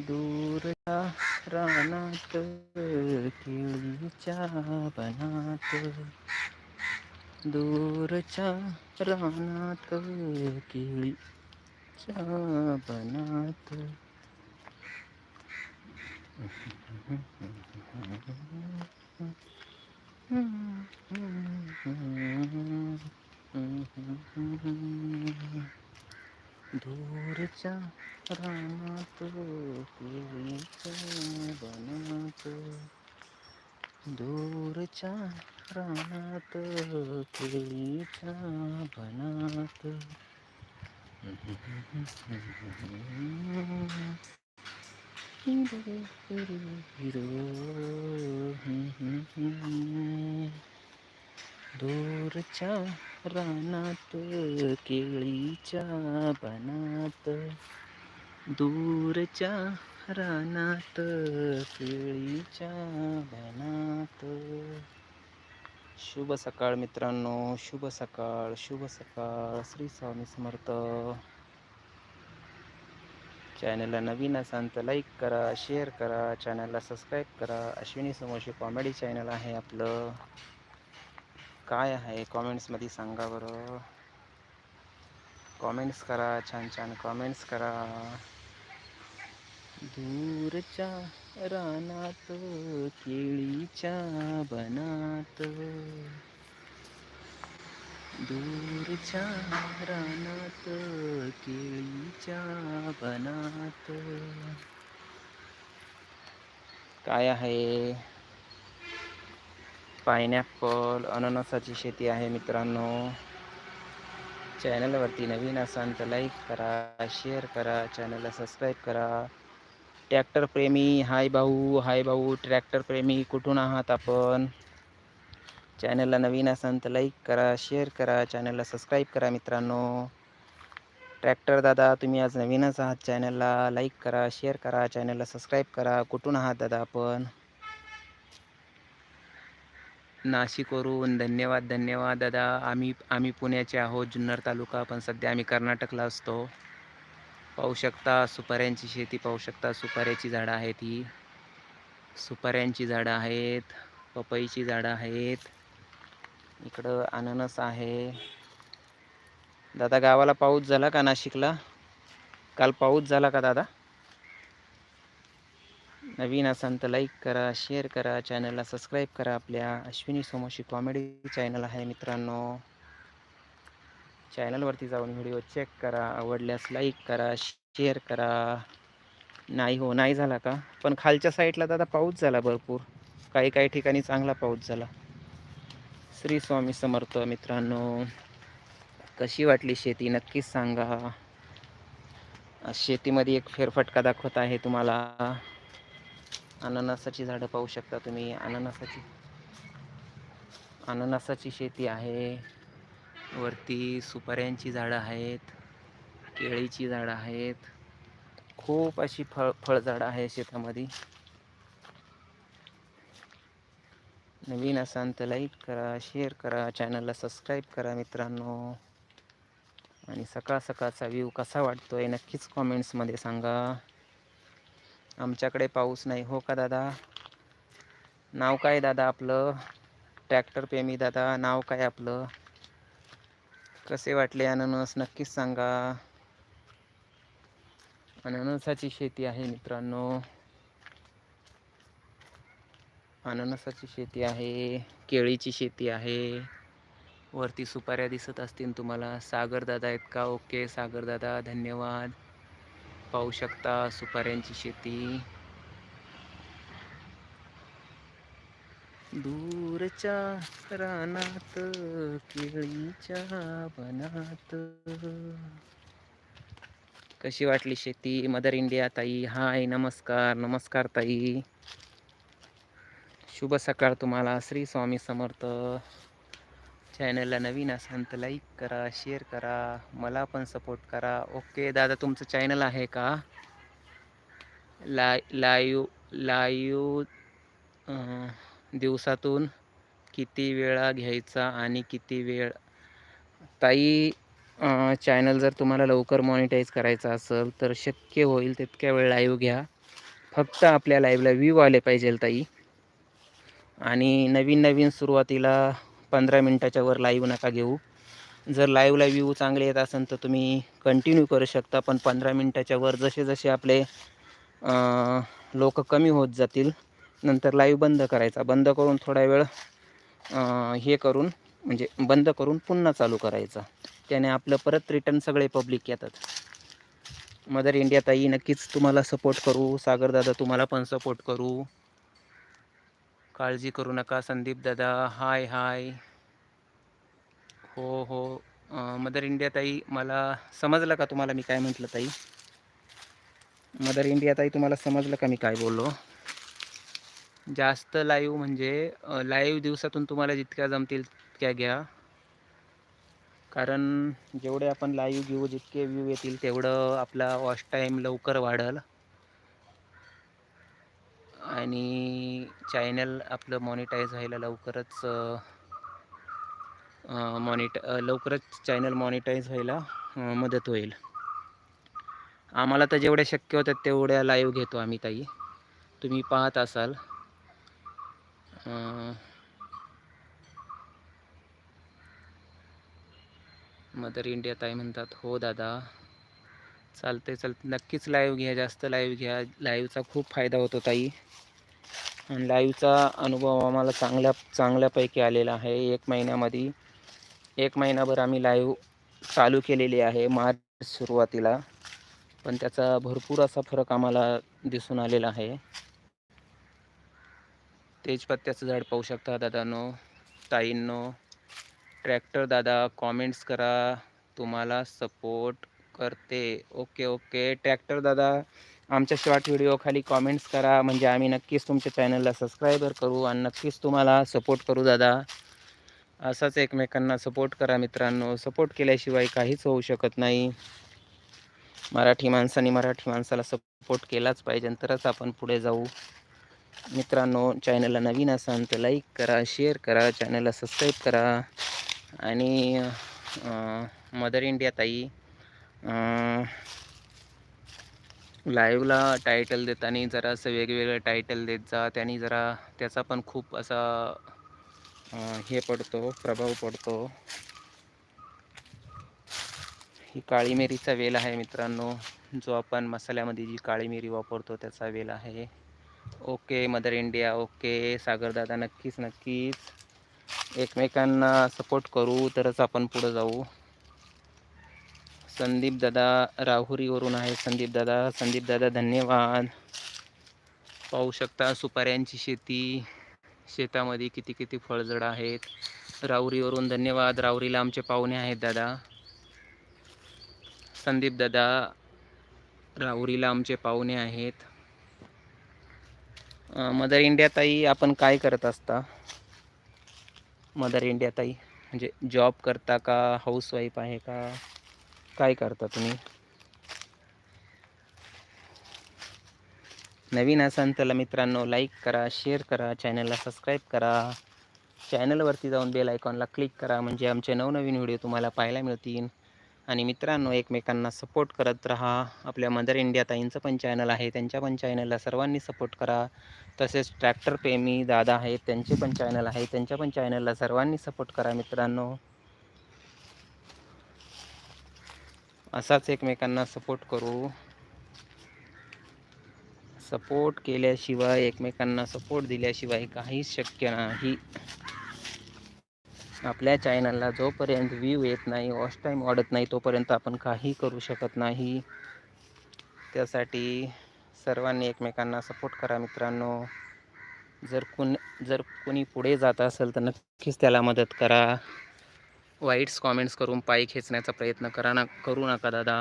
दूरच्या रानात केळीच्या बनात दूरच्या रानात केळीच्या बनात दूरच्या केळीच्या बनात दूरच्या रानात केळीच्या बनात. हिरो दूरच्या रानात केळीच्या बनात. दूरच्या रानात केळीच्या बनात शुभ सकाळ मित्रांनो शुभ सकाळ शुभ सकाळ. श्री स्वामी समर्थ. चॅनलला नवीन असाल तर लाईक करा शेअर करा. चॅनलला सबस्क्राईब करा. अश्विनी समोरचे कॉमेडी चॅनल आहे आपलं. काय आहे? कॉमेंट्समध्ये सांगा बरं. कॉमेंट्स करा छान छान. कॉमेंट्स करा. दूरच्या रानात केळीच्या बनात. दूरच्या रानात केळीच्या बनात. काय आहे? पायनॅपल अननसाची शेती आहे मित्रांनो. चॅनलवरती नवीन असाल तर लाईक करा शेअर करा चॅनलला सबस्क्राईब करा. ट्रॅक्टर प्रेमी हाय भाऊ हाय भाऊ ट्रॅक्टर प्रेमी कुठून आहात आपण? चॅनलला नवीन असाल तर लाईक करा शेअर करा चॅनलला सबस्क्राईब करा मित्रांनो. ट्रॅक्टर दादा तुम्ही आज नवीनच आहात चॅनलला लाईक करा शेअर करा चॅनलला सबस्क्राईब करा. कुठून आहात दादा आपण? नाशिकवरून. धन्यवाद धन्यवाद दादा. आम्ही आम्ही पुण्याचे आहोत. जुन्नर तालुका पण सध्या आम्ही कर्नाटकला असतो. पाहू शकता सुपाऱ्यांची शेती पाहू शकता. सुपाऱ्याची झाडं आहेत ही. सुपाऱ्यांची झाडं आहेत पपईची झाडं आहेत. इकडं अननस आहे. दादा गावाला पाऊस झाला का नाशिकला? काल पाऊस झाला का दादा? नवीन असाल तर लाईक करा शेअर करा चॅनलला सबस्क्राईब करा. आपल्या अश्विनी सोमोशी कॉमेडी चॅनल आहे मित्रांनो. चॅनलवरती जाऊन व्हिडिओ चेक करा आवडल्यास लाईक करा शेअर करा. नाही हो नाही झाला का? पण खालच्या साईडला दादा पाऊस झाला भरपूर. काही काही ठिकाणी चांगला पाऊस झाला. श्री स्वामी समर्थ मित्रांनो कशी वाटली शेती? नक्कीच सांगा. शेतीमध्ये एक फेरफटका दाखवत आहे तुम्हाला. अननसाची झाडं पाहू शकता तुम्ही. अननसाची अननसाची शेती आहे. वरती सुपाऱ्यांची झाडं आहेत केळीची झाडं आहेत. खूप अशी फळ फळझाडं आहे शेतामध्ये. नवीन असाल तर लाईक करा शेअर करा चॅनलला सबस्क्राईब करा मित्रांनो. आणि सकाळ सकाळचा व्ह्यू कसा वाटतोय नक्कीच कॉमेंट्समध्ये सांगा. आमच्याकडे पाऊस नाही हो का दादा? नाव काय दादा आपलं? ट्रॅक्टर प्रेमी दादा नाव काय आपलं? कसे वाटले अननस? नक्कीच सांगा. अननसाची शेती आहे मित्रांनो. अननसाची शेती आहे केळीची शेती आहे. वरती सुपाऱ्या दिसत असतील तुम्हाला. सागर दादा आहेत का? ओके सागरदादा धन्यवाद. पाहू शकता सुपाऱ्यांची शेती. दूरच्या रानात केळीच्या बनात कशी वाटली शेती? मदर इंडिया ताई हाय नमस्कार नमस्कार ताई. शुभ सकाळ तुम्हाला श्री स्वामी समर्थ. चॅनलला नवीन असाल तर लाईक करा शेअर करा मला पण सपोर्ट करा. ओके दादा तुमचं चॅनल आहे का? लाय लाईव लाईव दिवसातून? किती वेळा घ्यायचा आणि किती वेळ? ताई चॅनल जर तुम्हाला लवकर मॉनिटाईज करायचा असेल तर शक्य होईल तितक्या वेळ लाईव्ह घ्या. फक्त आपल्या लाईव्हला व्ह्यू आले पाहिजे ताई. आणि नवीन नवीन सुरुवातीला पंधरा मिनटाच्या वर लाईव्ह नका घेऊ. जर लाईव्हला व्ह्यू चांगले येत असेल तर तुम्ही कंटिन्यू करू शकता पण पंधरा मिनटाच्या वर जसे जसे आपले लोक कमी होत जातील नंतर लाईव्ह बंद करायचा. बंद करून थोडा वेळ हे करून म्हणजे बंद करून पुन्हा चालू करायचा. त्याने आपलं परत रिटर्न सगळे पब्लिक येतात. मदर इंडिया ताई नक्कीच तुम्हाला सपोर्ट करू. सागरदादा तुम्हाला पण सपोर्ट करू. काळजी करू नका. संदीप दादा हाय हाय हो हो. मदर इंडिया ताई मला समजलं का तुम्हाला मी काय म्हटलं ताई? मदर इंडिया ताई तुम्हाला समजलं का मी काय बोललो? जास्त लाईव्ह म्हणजे लाईव्ह दिवसातून तुम्हाला जितक्या जमतील तितक्या घ्या. कारण जेवढे आपण लाईव्ह घेऊ जितके व्ह्यू येतील तेवढं आपला वॉच टाईम लवकर वाढेल. आणि चॅनल आपलं मॉनिटाईज व्हायला लवकरच मॉनिट लवकरच चॅनल मॉनिटाईज व्हायला मदत होईल. आम्हाला तर जेवढ्या शक्य होतात तेवढ्या लाईव्ह घेतो आम्ही ताई. तुम्ही पाहत असाल. मदर इंडिया ताई म्हणतात हो दादा चालते चालते नक्कीच लाईव्ह घ्या जास्त लाईव्ह घ्या. लाईव्हचा खूप फायदा होतो ताई. आणि लाईव्हचा अनुभव आम्हाला चांगल्या चांगल्यापैकी आलेला आहे. एक महिन्यामध्ये एक महिनाभर आम्ही लाईव्ह चालू केलेली आहे मार्च सुरुवातीला. पण त्याचा भरपूर असा फरक आम्हाला दिसून आलेला आहे. तेजपत्त्याचं झाड पाहू शकता दादांनो ताईंनो. ट्रॅक्टर दादा कॉमेंट्स करा. तुम्हाला सपोर्ट करते. ओके ओके ट्रॅक्टर दादा आमच्या शॉर्ट व्हिडिओ खाली कॉमेंट्स करा. म्हणजे आम्ही नक्कीच तुमच्या चॅनलला सबस्क्रायबर करू आणि नक्कीच तुम्हाला सपोर्ट करू दादा. असाच एकमेकांना सपोर्ट करा मित्रांनो. सपोर्ट केल्याशिवाय काहीच होऊ शकत नाही. मराठी माणसाने मराठी माणसाला सपोर्ट केलाच पाहिजे तरच आपण पुढे जाऊ. मित्रांनो चॅनलला नवीन असाल तर लाईक करा शेअर करा चॅनलला सबस्क्राईब करा. आणि मदर इंडिया ताई लाईव्हला टायटल देताना जरा असं वेगवेगळं टायटल देत जा. त्याने जरा त्याचा पण खूप असा हे पडतो प्रभाव पडतो. ही काळी मिरीचा वेल आहे मित्रांनो. जो आपण मसाल्यामध्ये जी काळी मिरी वापरतो त्याचा वेल आहे. ओके मदर इंडिया ओके सागरदादा नक्कीच नक्कीच. एकमेकांना सपोर्ट करू तरच आपण पुढं जाऊ. संदीप दादा राहुरीवरून आहे. संदीप दादा संदीप दादा धन्यवाद. पाहू शकता सुपाऱ्यांची शेती. शेतामध्ये किती किती फळझड आहेत. राहुरीवरून धन्यवाद. राहुरीला आमचे पाहुणे आहेत दादा. संदीप दादा राहुरीला आमचे पाहुणे आहेत. मदर इंडिया ताई आपण काय करत असता? मदर इंडिया ताई म्हणजे जॉब करता का हाऊसवाईफ आहे का? काय करता तुम्ही? नवीन असाल तर मित्रांनो लाईक करा शेअर करा चॅनलला सबस्क्राईब करा. चॅनलवरती जाऊन बेल आयकॉनला क्लिक करा म्हणजे आमचे नवनवीन व्हिडिओ तुम्हाला पाहायला मिळतील. आणि मित्रांनो एकमेकांना सपोर्ट करत राहा. आपल्या मदर इंडिया ताईंचं पण चॅनल आहे त्यांच्या पण चॅनलला सर्वांनी सपोर्ट करा. तसेच ट्रॅक्टर प्रेमी दादा आहेत त्यांचे पण चॅनल आहे त्यांच्या पण चॅनलला सर्वांनी सपोर्ट करा मित्रांनो. असाच एकमेकांना सपोर्ट करू. सपोर्ट केल्याशिवाय एकमेकांना सपोर्ट दिल्याशिवाय काहीच शक्य नाही. आपल्या चॅनलला जोपर्यंत व्ह्यू येत नाही वॉच टाईम वाढत नाही तोपर्यंत आपण काही करू शकत नाही. त्यासाठी सर्वांनी एकमेकांना सपोर्ट करा मित्रांनो. जर कुण जर कोणी पुढे जात असेल तर नक्कीच त्याला मदत करा. वाईट्स कॉमेंट्स करून पायी खेचण्याचा प्रयत्न करा ना करू नका दादा.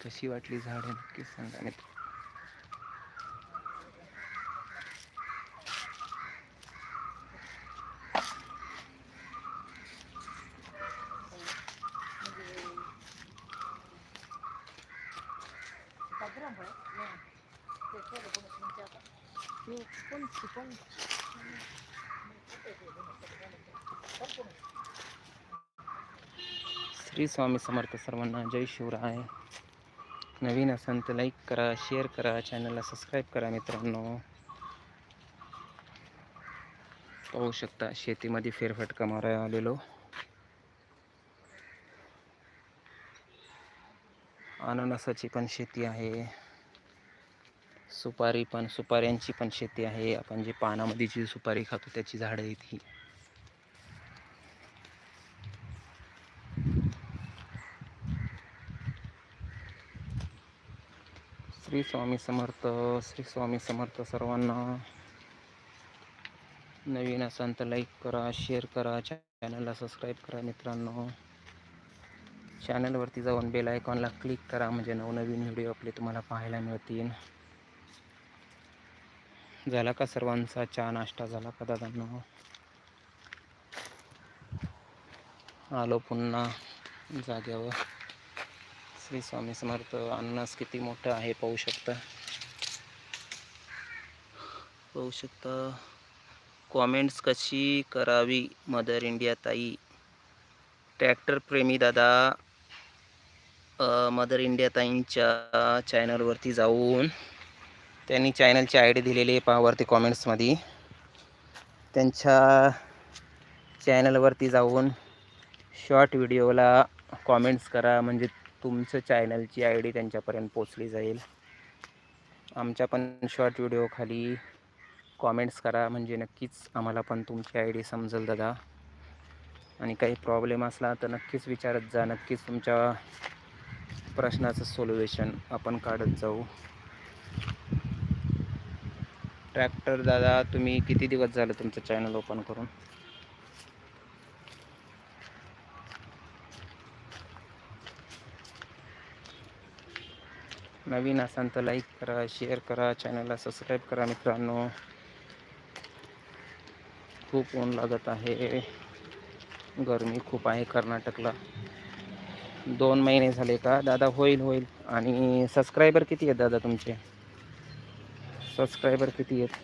कशी वाटली झाडे नक्कीच सांगा मित्र. श्री स्वामी समर्थ सर्वांना जय शिवराय. नवीन असाल तर लाईक करा शेअर करा चॅनलला सबस्क्राईब करा मित्रांनो. पाहू शकता शेतीमध्ये फेरफटका मारायला आलेलो. अननसाची पण शेती आहे. सुपारी पण सुपाऱ्यांची पण शेती आहे. आपण जी पानामध्ये जी सुपारी खातो त्याची झाडं आहेत ही. श्री स्वामी समर्थ श्री स्वामी समर्थ सर्वांना नवीन असाल तर लाईक करा शेअर करा चॅनलला सबस्क्राईब करा मित्रांनो. चॅनलवरती जाऊन बेल आयकॉनला क्लिक करा म्हणजे नवनवीन व्हिडिओ आपले तुम्हाला पाहायला मिळतील. झाला का सर्वांचा चहा नाश्ता? झाला का दादांनो? आलो पुन्हा जाग्यावर श्री स्वामी समर्थ अन्नास किती मोठं आहे पाहू शकता. पाहू शकता कॉमेंट्स कशी करावी मदर इंडिया ताई? ट्रॅक्टर प्रेमी दादा मदर इंडिया ताईंच्या चॅनलवरती जाऊन त्यांनी चॅनलची आय डी दिलेली आहे पहावरती कॉमेंट्समध्ये त्यांच्या चॅनलवरती जाऊन शॉर्ट व्हिडिओला कॉमेंट्स करा म्हणजे तुमचं चॅनलची आय डी त्यांच्यापर्यंत पोचली जाईल. आमच्या पण शॉर्ट व्हिडिओ खाली कॉमेंट्स करा म्हणजे नक्कीच आम्हाला पण तुमची आय डी समजेल दादा. आणि काही प्रॉब्लेम असला तर नक्कीच विचारत जा नक्कीच तुमच्या प्रश्नाचं सोल्युशन आपण काढत जाऊ. ट्रॅक्टर दादा तुम्ही किती दिवस झालं तुमचं चॅनल ओपन करून? नवीन असाल तर लाईक करा शेअर करा चॅनलला सबस्क्राईब करा मित्रांनो. खूप ऊन लागत आहे. गरमी खूप आहे कर्नाटकला. दोन महिने झाले का? दादा होईल होईल. आणि सबस्क्रायबर किती आहेत दादा तुमचे? सबस्क्रायबर किती आहेत?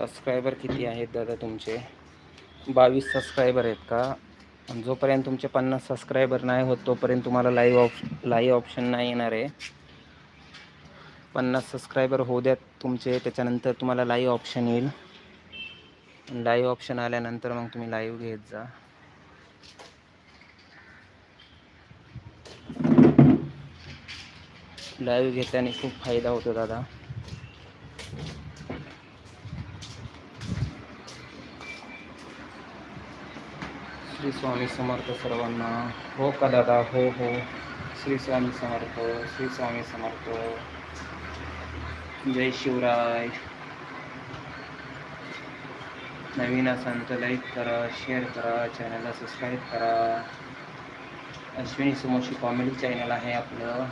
सबस्क्रायबर किती आहेत दादा तुमचे? बावीस सबस्क्रायबर आहेत का? जोपर्यंत तुमचे पन्नास सबस्क्रायबर नाही होत तोपर्यंत तुम्हाला लाईव्ह ऑप लाईव्ह ऑप्शन नाही येणार आहे. पन्नास सबस्क्रायबर होऊ द्यात तुमचे त्याच्यानंतर तुम्हाला लाईव्ह ऑप्शन येईल. लाईव्ह ऑप्शन आल्यानंतर मग तुम्ही लाईव्ह घेत जा. लाईव्ह घेतल्याने खूप फायदा होतो दादा. श्री स्वामी समर्थ सर्वांना. हो का दादा हो हो. श्री स्वामी समर्थ श्री स्वामी समर्थ. जय शिवराय. नवीन असाल तर लाईक करा शेअर करा चॅनलला सबस्क्राईब करा. अश्विनी सुमोशी कॉमेडी चॅनल आहे आपलं.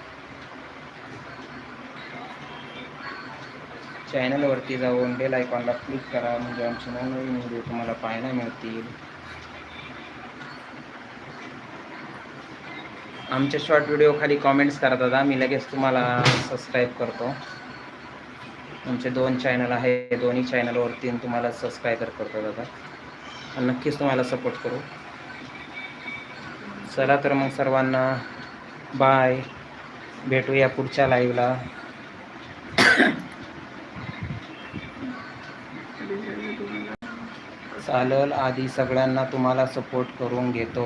चॅनलवरती जाऊन बेल आयकॉनला क्लिक करा म्हणजे आमचे नवनवीन व्हिडिओ तुम्हाला पाहायला मिळतील. आमच्या शॉर्ट व्हिडिओ खाली कॉमेंट्स करा दादा मी लगेच तुम्हाला सबस्क्राईब करतो. तुमचे दोन चॅनल आहे दोन्ही चॅनलवरती तुम्हाला सबस्क्रायबर करतो दादा. आणि नक्कीच तुम्हाला सपोर्ट करू. चला तर मग सर्वांना बाय भेटूया पुढच्या लाईव्हला चालेल. आधी सगळ्यांना तुम्हाला सपोर्ट करून घेतो.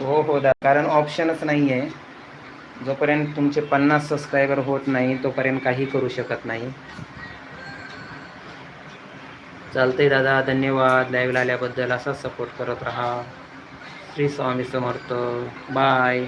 हो हो दा कारण ऑप्शनच नाही आहे जोपर्यंत तुमचे पन्नास सबस्क्रायबर होत नाही तोपर्यंत काही करू शकत नाही. चालतंय दादा. धन्यवाद. लाईव्हला आल्याबद्दल असाच सपोर्ट करत राहा. श्री स्वामी समर्थ. बाय